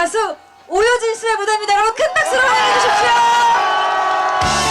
가수 오효진 씨의 무대입니다. 여러분 큰 박수로 환영해 주십시오.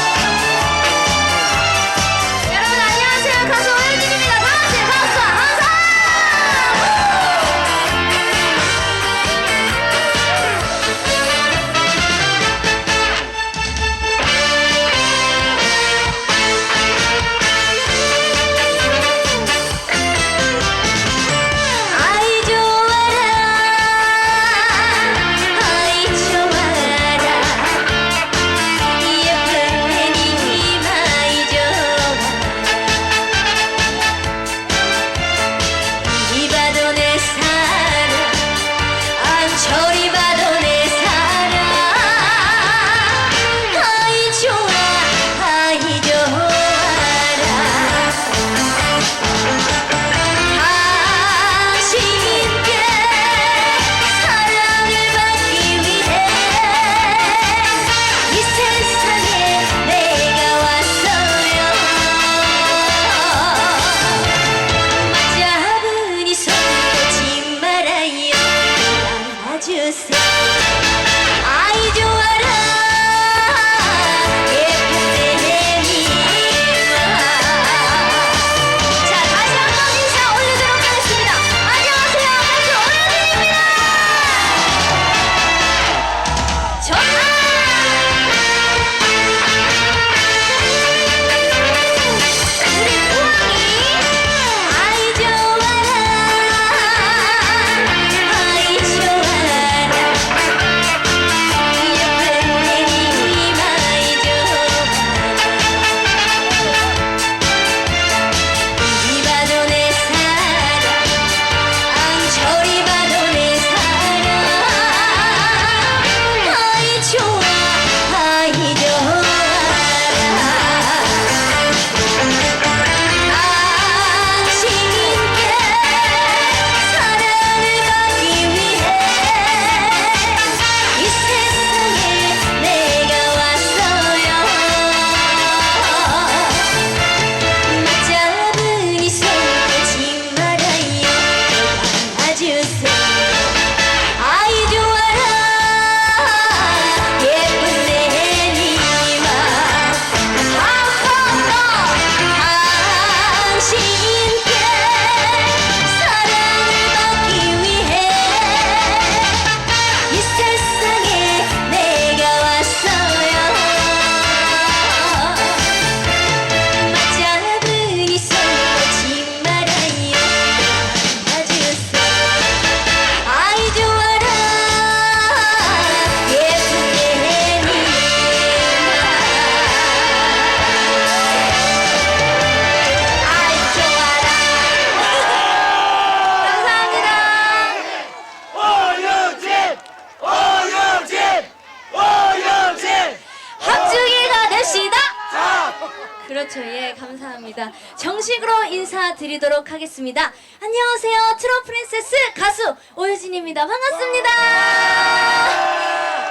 오효진입니다. 반갑습니다.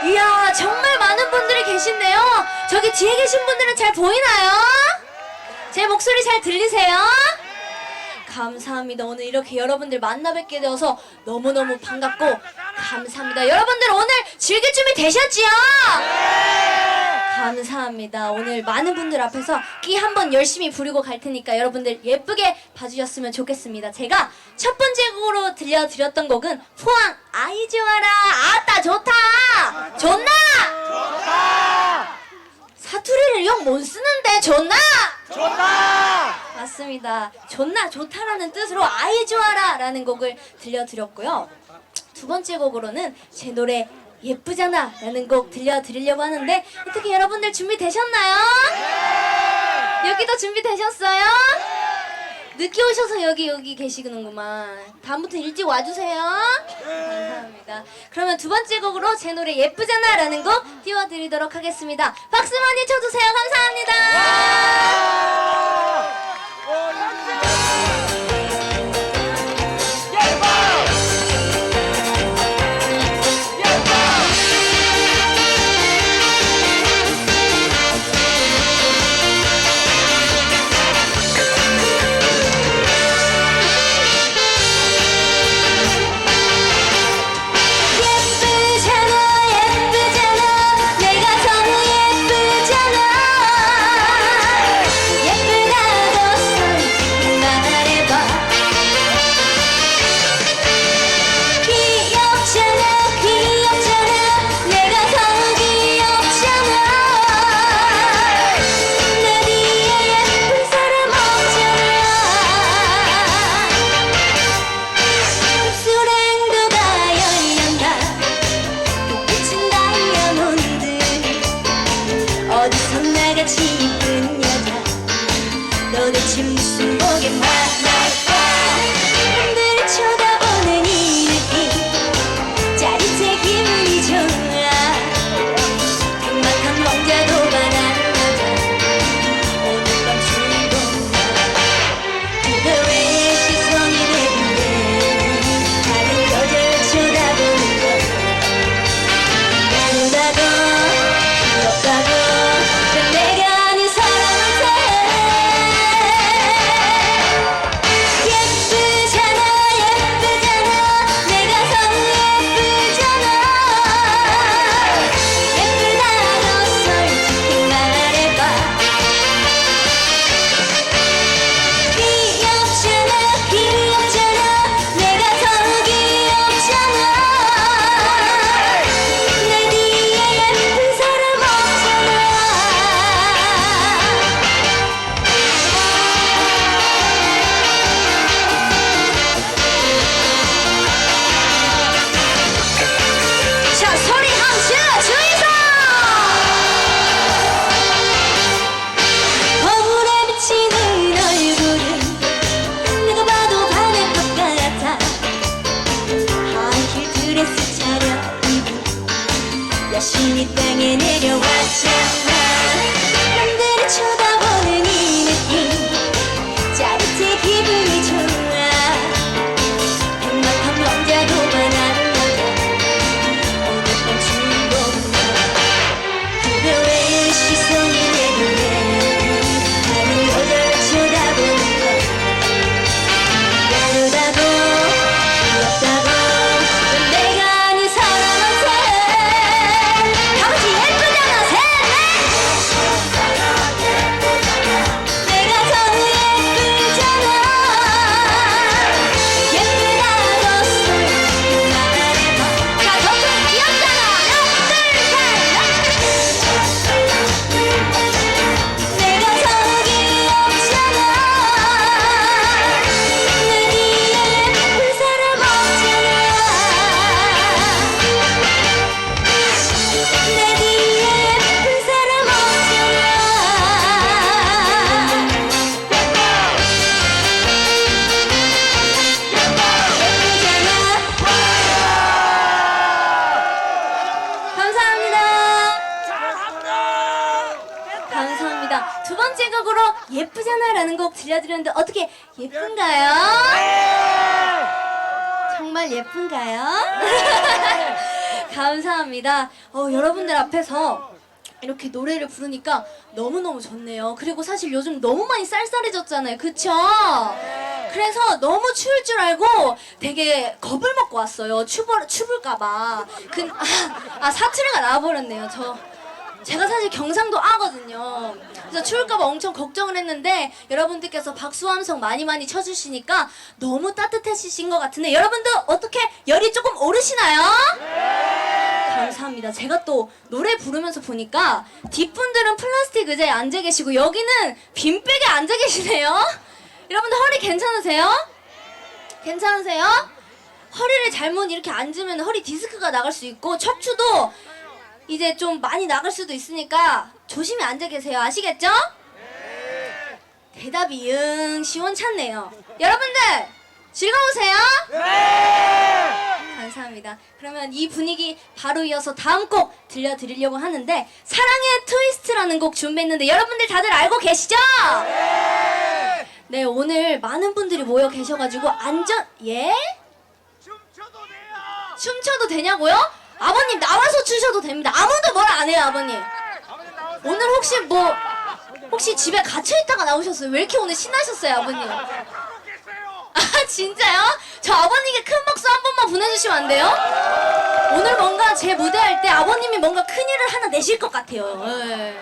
이야, 정말 많은 분들이 계신데요. 저기 뒤에 계신 분들은 잘 보이나요? 제 목소리 잘 들리세요? 감사합니다. 오늘 이렇게 여러분들 만나 뵙게 되어서 너무너무 반갑고 감사합니다. 여러분들 오늘 즐길 준비 되셨지요? 감사합니다. 오늘 많은 분들 앞에서 끼 한번 열심히 부리고 갈 테니까 여러분들 예쁘게 봐주셨으면 좋겠습니다. 제가 첫 번째 곡으로 들려드렸던 곡은 포항 아이 좋아라 아따 좋다 좋나 사투리를 영 못 쓰는데 좋나 좋다! 맞습니다. 좋나 좋다라는 뜻으로 아이 좋아라 라는 곡을 들려드렸고요. 두 번째 곡으로는 제 노래 예쁘잖아 라는 곡 들려드리려고 하는데 어떻게 여러분들 준비되셨나요? 여기도 준비되셨어요? 늦게 오셔서 여기 여기 계시는구만. 다음부터 일찍 와주세요. 감사합니다. 그러면 두 번째 곡으로 제 노래 예쁘잖아 라는 곡 띄워드리도록 하겠습니다. 박수 많이 쳐주세요. 감사합니다. 앞에서 이렇게 노래를 부르니까 너무너무 좋네요. 그리고 사실 요즘 너무 많이 쌀쌀해졌잖아요. 그쵸? 그래서 너무 추울 줄 알고 되게 겁을 먹고 왔어요. 추벌, 추울까봐. 그, 아, 아, 사투리가 나와버렸네요. 저. 제가 사실 경상도 아거든요. 그래서 추울까봐 엄청 걱정을 했는데 여러분들께서 박수 함성 많이 많이 쳐주시니까 너무 따뜻해지신 것 같은데 여러분들 어떻게 열이 조금 오르시나요? 감사합니다. 제가 또 노래 부르면서 보니까 뒷분들은 플라스틱 의자에 앉아 계시고 여기는 빈백에 앉아 계시네요. 여러분들 허리 괜찮으세요? 괜찮으세요? 허리를 잘못 이렇게 앉으면 허리 디스크가 나갈 수 있고 척추도 이제 좀 많이 나갈 수도 있으니까 조심히 앉아 계세요. 아시겠죠? 대답이 응 시원찮네요. 여러분들 즐거우세요? 감사합니다. 그러면 이 분위기 바로 이어서 다음 곡 들려드리려고 하는데 사랑의 트위스트라는 곡 준비했는데 여러분들 다들 알고 계시죠? 네 오늘 많은 분들이 모여 계셔가지고 안전 예? 춤춰도 돼요. 춤춰도 되냐고요? 아버님 나와서 추셔도 됩니다. 아무도 뭘 안 해요 아버님. 나오세요. 오늘 혹시 뭐 혹시 집에 갇혀 있다가 나오셨어요? 왜 이렇게 오늘 신나셨어요 아버님? 진짜요? 저 아버님께 큰 박수 한 번만 보내주시면 안 돼요? 오늘 뭔가 제 무대 할 때 아버님이 뭔가 큰 일을 하나 내실 것 같아요. 예.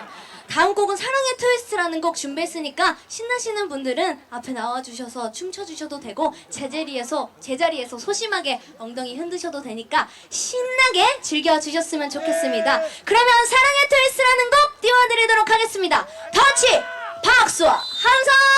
다음 곡은 사랑의 트위스트라는 곡 준비했으니까 신나시는 분들은 앞에 나와주셔서 춤춰주셔도 되고 제자리에서 제자리에서 소심하게 엉덩이 흔드셔도 되니까 신나게 즐겨주셨으면 좋겠습니다. 그러면 사랑의 트위스트라는 곡 띄워드리도록 하겠습니다. 다 같이 박수와 함성!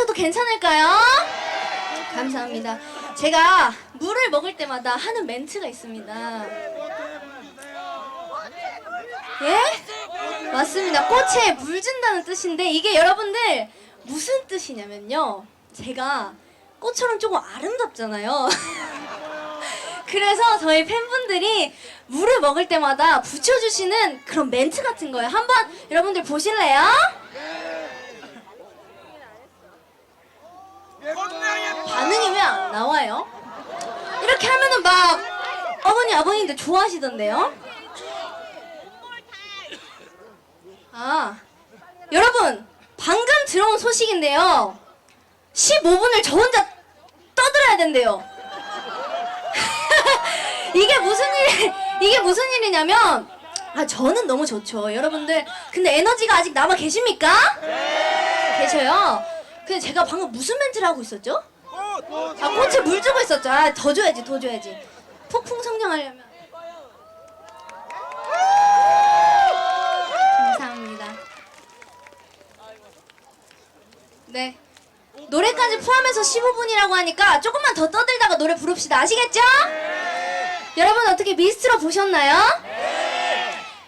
마셔도 괜찮을까요? 감사합니다. 제가 물을 먹을 때마다 하는 멘트가 있습니다. 예? 맞습니다. 꽃에 물 준다는 뜻인데 이게 여러분들 무슨 뜻이냐면요. 제가 꽃처럼 조금 아름답잖아요. 그래서 저희 팬분들이 물을 먹을 때마다 붙여주시는 그런 멘트 같은 거예요. 한번 여러분들 보실래요? 반응이 왜 안 나와요? 이렇게 하면은 막 어머니 아버님들 좋아하시던데요? 아 여러분 방금 들어온 소식인데요 15분을 저 혼자 떠들어야 된대요 이게 무슨 일 이게 무슨 일이냐면 아 저는 너무 좋죠 여러분들 근데 에너지가 아직 남아 계십니까? 계셔요 근데 제가 방금 무슨 멘트를 하고 있었죠? 아 꽃에 물 주고 있었죠. 아, 더 줘야지 더 줘야지. 폭풍 성장하려면. 감사합니다. 네. 노래까지 포함해서 15분이라고 하니까 조금만 더 떠들다가 노래 부릅시다. 아시겠죠? 여러분 어떻게 미스트로 보셨나요?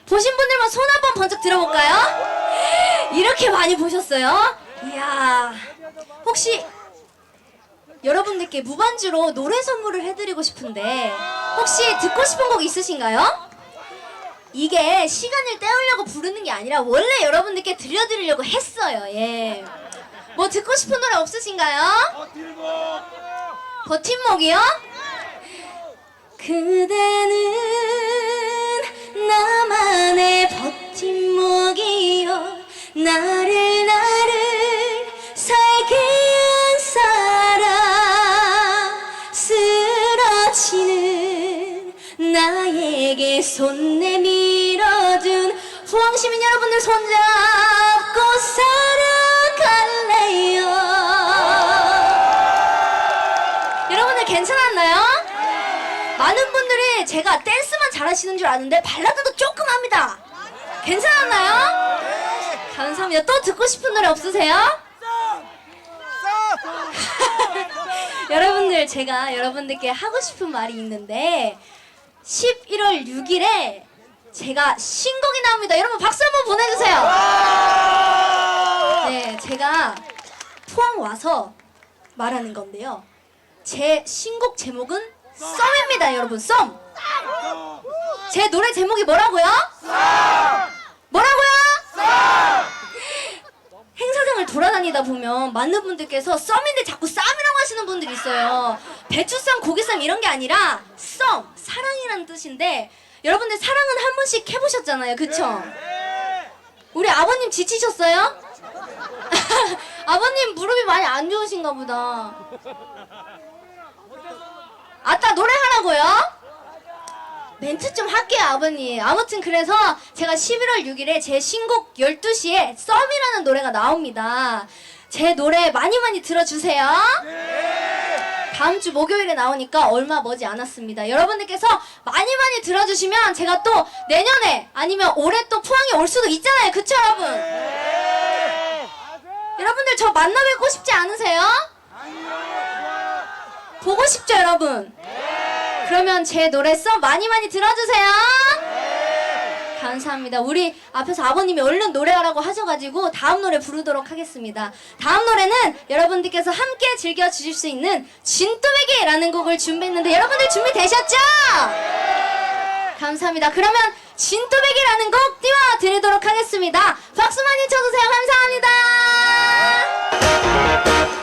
보신 분들만 손 한번 번쩍 들어볼까요? 이렇게 많이 보셨어요? 이야 혹시 여러분들께 무반주로 노래 선물을 해드리고 싶은데 혹시 듣고 싶은 곡 있으신가요? 이게 시간을 때우려고 부르는 게 아니라 원래 여러분들께 들려드리려고 했어요. 예. 뭐 듣고 싶은 노래 없으신가요? 버팀목이요? 그대는 나만의 버팀목이요 나 제가 댄스만 잘하시는 줄 아는데 발라드도 조금 합니다. 괜찮았나요? 감사합니다. 또 듣고 싶은 노래 없으세요? 여러분들 제가 여러분들께 하고 싶은 말이 있는데 11월 6일에 제가 신곡이 나옵니다. 여러분 박수 한번 보내주세요. 네, 제가 포항 와서 말하는 건데요. 제 신곡 제목은 썸입니다, 여러분. 썸. 제 노래 제목이 뭐라고요? 뭐라고요? 행사장을 돌아다니다 보면 많은 분들께서 썸인데 자꾸 쌈이라고 하시는 분들이 있어요. 배추쌈, 고기쌈 이런 게 아니라 썸, 사랑이라는 뜻인데 여러분들 사랑은 한 번씩 해보셨잖아요, 그쵸? 우리 아버님 지치셨어요? 아버님 무릎이 많이 안 좋으신가 보다. 아따 노래하라고요? 멘트 좀 할게요 아버님. 아무튼 그래서 제가 11월 6일에 제 신곡 12시에 썸이라는 노래가 나옵니다. 제 노래 많이 많이 들어주세요. 다음 주 목요일에 나오니까 얼마 머지 않았습니다. 여러분들께서 많이 많이 들어주시면 제가 또 내년에 아니면 올해 또 포항에 올 수도 있잖아요. 그쵸 여러분? 여러분들 저 만나 뵙고 싶지 않으세요? 보고 싶죠 여러분? 그러면 제 노래 써 많이 많이 들어주세요. 감사합니다. 우리 앞에서 아버님이 얼른 노래하라고 하셔가지고 다음 노래 부르도록 하겠습니다. 다음 노래는 여러분들께서 함께 즐겨주실 수 있는 진또배기라는 곡을 준비했는데 여러분들 준비되셨죠? 감사합니다. 그러면 진또배기라는 곡 띄워드리도록 하겠습니다. 박수 많이 쳐주세요. 감사합니다.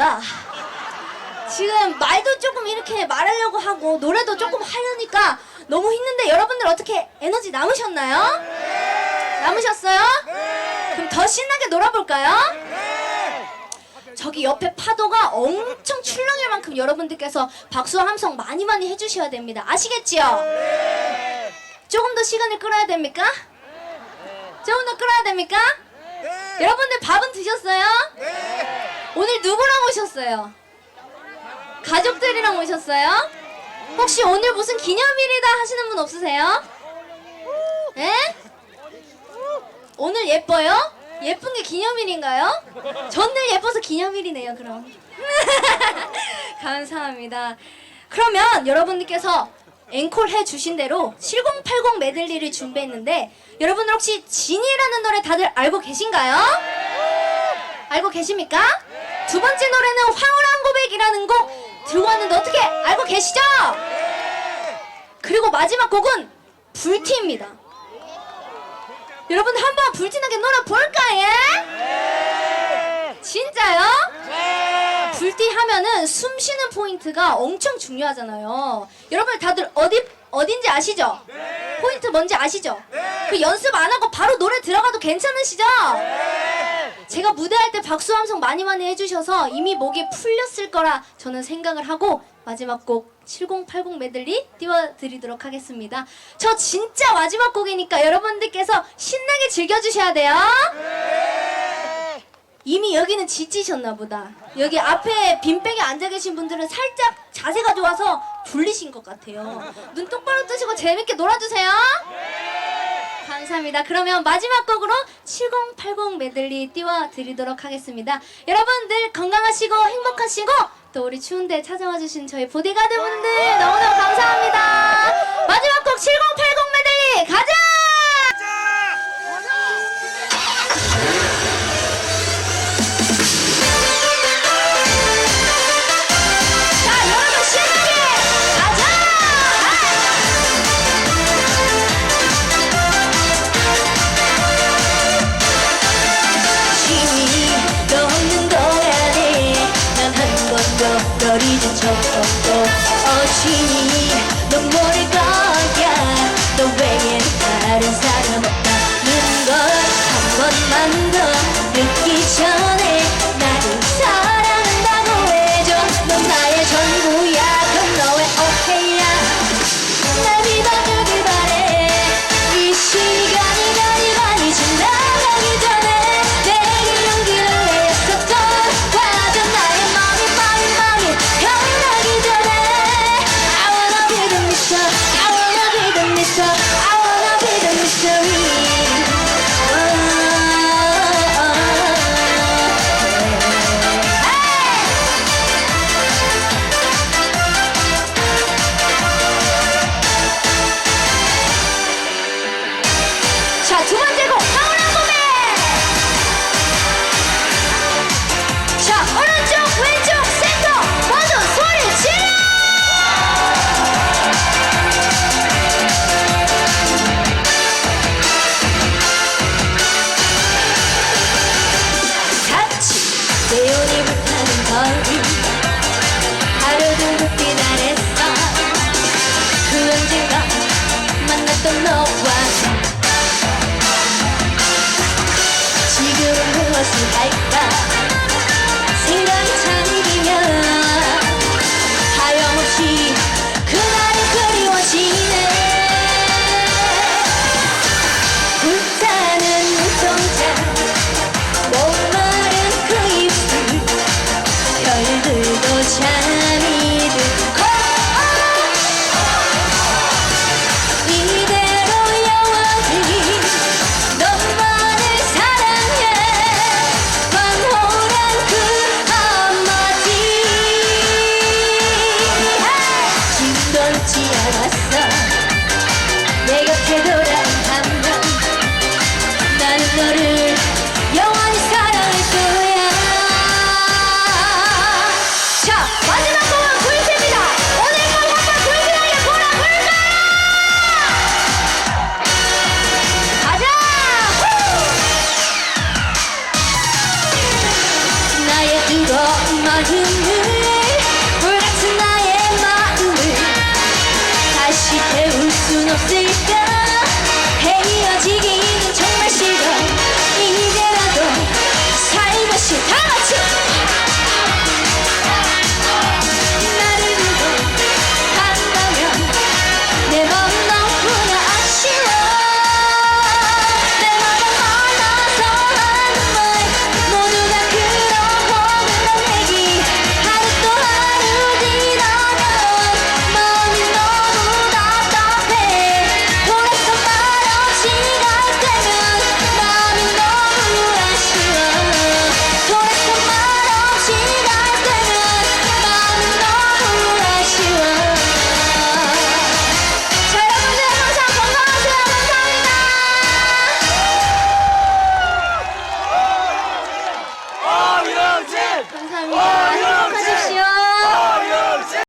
너무 대다. 지금 말도 조금 이렇게 말하려고 하고 노래도 조금 하려니까 너무 힘든데 여러분들 어떻게 에너지 남으셨나요? 남으셨어요? 그럼 더 신나게 놀아볼까요? 저기 옆에 파도가 엄청 출렁일 만큼 여러분들께서 박수와 함성 많이 많이 해주셔야 됩니다. 아시겠지요? 조금 더 시간을 끌어야 됩니까? 조금 더 끌어야 됩니까? 여러분들 밥은 드셨어요? 오늘 누구랑 오셨어요? 가족들이랑 오셨어요? 혹시 오늘 무슨 기념일이다 하시는 분 없으세요? 예? 오늘 예뻐요? 예쁜 게 기념일인가요? 전늘 예뻐서 기념일이네요, 그럼. 감사합니다. 그러면 여러분들께서 앵콜 해주신 대로 7080 메들리를 준비했는데 여러분들 혹시 진이라는 노래 다들 알고 계신가요? 알고 계십니까? 두 번째 노래는 황홀한 고백이라는 곡 들고 왔는데 어떻게 알고 계시죠? 그리고 마지막 곡은 불티입니다. 여러분 한번 불티나게 놀아볼까 예? 진짜요? 불티 하면은 숨 쉬는 포인트가 엄청 중요하잖아요. 여러분 다들 어디 어딘지 아시죠? 포인트 뭔지 아시죠? 그 연습 안 하고 바로 노래 들어가도 괜찮으시죠? 제가 무대할 때 박수 함성 많이 많이 해주셔서 이미 목이 풀렸을 거라 저는 생각을 하고 마지막 곡 7080 메들리 띄워드리도록 하겠습니다. 저 진짜 마지막 곡이니까 여러분들께서 신나게 즐겨주셔야 돼요. 이미 여기는 지치셨나 보다. 여기 앞에 빈백에 앉아 계신 분들은 살짝 자세가 좋아서 졸리신 것 같아요. 눈 똑바로 뜨시고 재밌게 놀아주세요. 감사합니다. 그러면 마지막 곡으로 7080 메들리 띄워드리도록 하겠습니다. 여러분들 건강하시고 행복하시고 또 우리 추운데 찾아와 주신 저희 보디가드 분들 너무너무 감사합니다. 마지막 곡 7080 메들리 가자! 자,